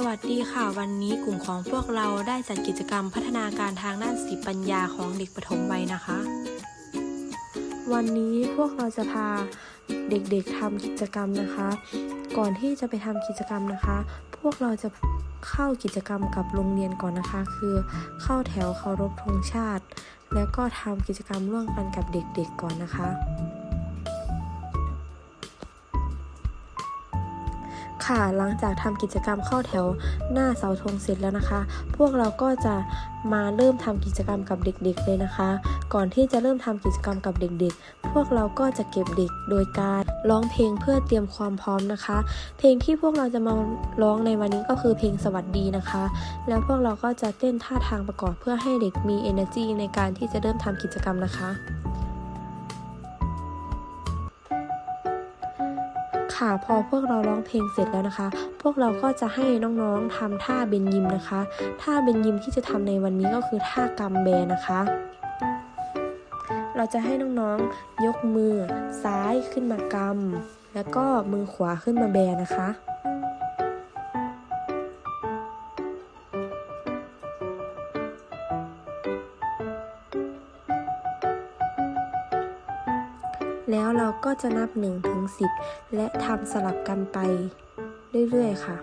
สวัสดีค่ะ วันนี้กลุ่มของพวกเราได้จัดกิจกรรมพัฒนาการทางด้านสติปัญญาของเด็กปฐมวัยนะคะ วันนี้พวกเราจะพาเด็กๆทำกิจกรรมนะคะ ก่อนที่จะไปทำกิจกรรมนะคะ พวกเราจะเข้ากิจกรรมกับโรงเรียนก่อนนะคะ คือเข้าแถวเคารพธงชาติ แล้วก็ทำกิจกรรมร่วมกันกับเด็กๆก่อนนะคะ ค่ะหลังจากทำกิจกรรมเข้าแถวหน้าเสาธงเสร็จแล้วนะคะ พวกเราก็จะมาเริ่มทำกิจกรรมกับเด็กๆเลยนะคะ ก่อนที่จะเริ่มทำกิจกรรมกับเด็กๆ พวกเราก็จะเก็บเด็กโดยการร้องเพลงเพื่อเตรียมความพร้อมนะคะ เพลงที่พวกเราจะมาร้องในวันนี้ก็คือเพลงสวัสดีนะคะ แล้วพวกเราก็จะเต้นท่าทางประกอบเพื่อให้เด็กมี energy ในการที่จะเริ่มทำกิจกรรมนะคะ ค่ะพอพวกเราร้องเพลงเสร็จแล้วนะคะ พวกเราก็จะให้น้องๆทำท่าเบนยิมนะคะ ท่าเบนยิมที่จะทำในวันนี้ก็คือท่ากำแบนะคะ เราจะให้น้องๆยกมือซ้ายขึ้นมากำแล้วก็มือขวาขึ้นมาแบนะคะ แล้วเราก็จะนับ1ถึง10 และทำสลับกันไปเรื่อยๆค่ะ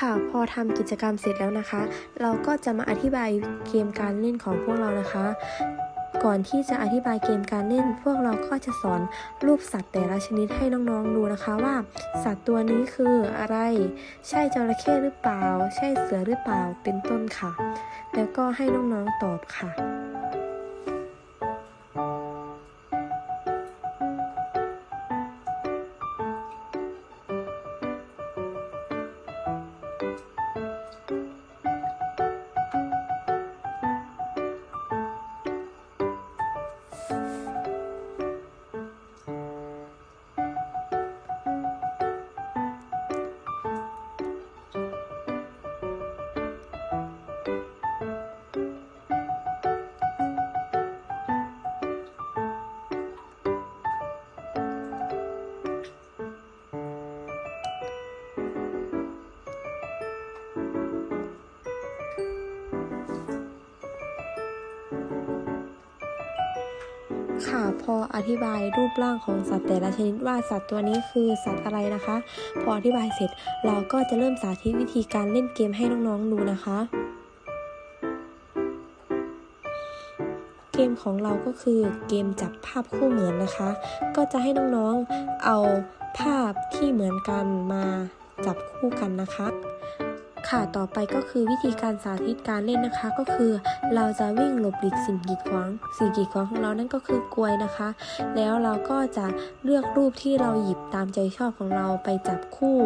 ค่ะพอทำกิจกรรมเสร็จแล้วนะคะ เราก็จะมาอธิบายเกมการเล่นของพวกเรานะคะ ก่อนที่จะอธิบายเกมการเล่น พวกเราก็จะสอนรูปสัตว์แต่ละชนิดให้น้องๆดูนะคะว่า สัตว์ตัวนี้คืออะไร ใช่จระเข้หรือเปล่า ใช่เสือหรือเปล่าเป็นต้นค่ะ แล้วก็ให้น้องๆตอบค่ะ ค่ะ พออธิบายรูปร่างของสัตว์แต่ละชนิดว่าสัตว์ตัวนี้คือสัตว์อะไรนะคะ พออธิบายเสร็จเราก็จะเริ่มสาธิตวิธีการเล่นเกมให้น้องๆดูนะคะ เกมของเราก็คือเกมจับภาพคู่เหมือนนะคะ ก็จะให้น้องๆเอาภาพที่เหมือนกันมาจับคู่กันนะคะ ค่ะต่อไปก็คือวิธีการสาธิตการเล่นนะคะก็คือ เราจะวิ่งหลบหลีกสิ่งกีดขวางสิ่งกีดขวางของเรานั่นก็คือกลวยนะคะ แล้วเราก็จะเลือกรูปที่เราหยิบตามใจชอบของเราไปจับคู่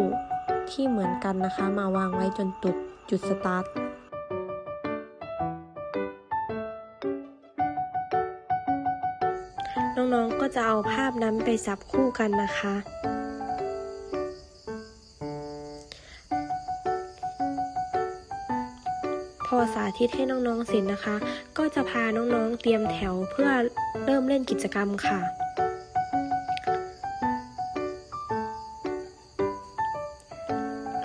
ที่เหมือนกันนะคะ มาวางไว้จนจุดจุดสตาร์ทน้องๆก็จะเอาภาพนั้นไปจับคู่กันนะคะ อสาธิตให้น้องๆเสร็จนะคะ ก็จะพาน้องๆเตรียมแถวเพื่อเริ่มเล่นกิจกรรมค่ะ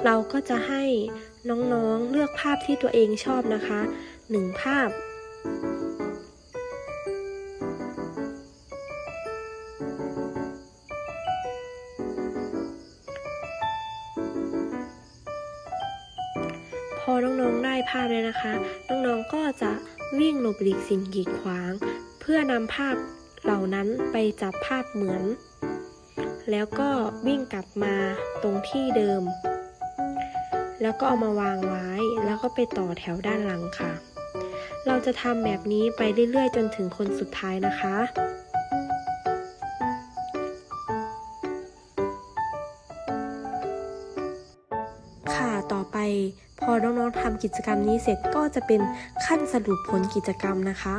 เราก็จะให้น้องๆเลือกภาพที่ตัวเองชอบนะคะหนึ่งภาพ อน้องๆได้ภาพแล้วนะคะ น้องๆก็จะวิ่งหลบหลีกสิ่งกีดขวาง เพื่อนำภาพเหล่านั้นไปจับภาพเหมือน แล้วก็วิ่งกลับมาตรงที่เดิม แล้วก็เอามาวางไว้แล้วก็ไปต่อแถวด้านหลังค่ะ เราจะทำแบบนี้ไปเรื่อยๆ จนถึงคนสุดท้ายนะคะค่ะต่อไป พอน้องๆทำกิจกรรมนี้เสร็จก็จะเป็นขั้นสรุปผลกิจกรรมนะคะ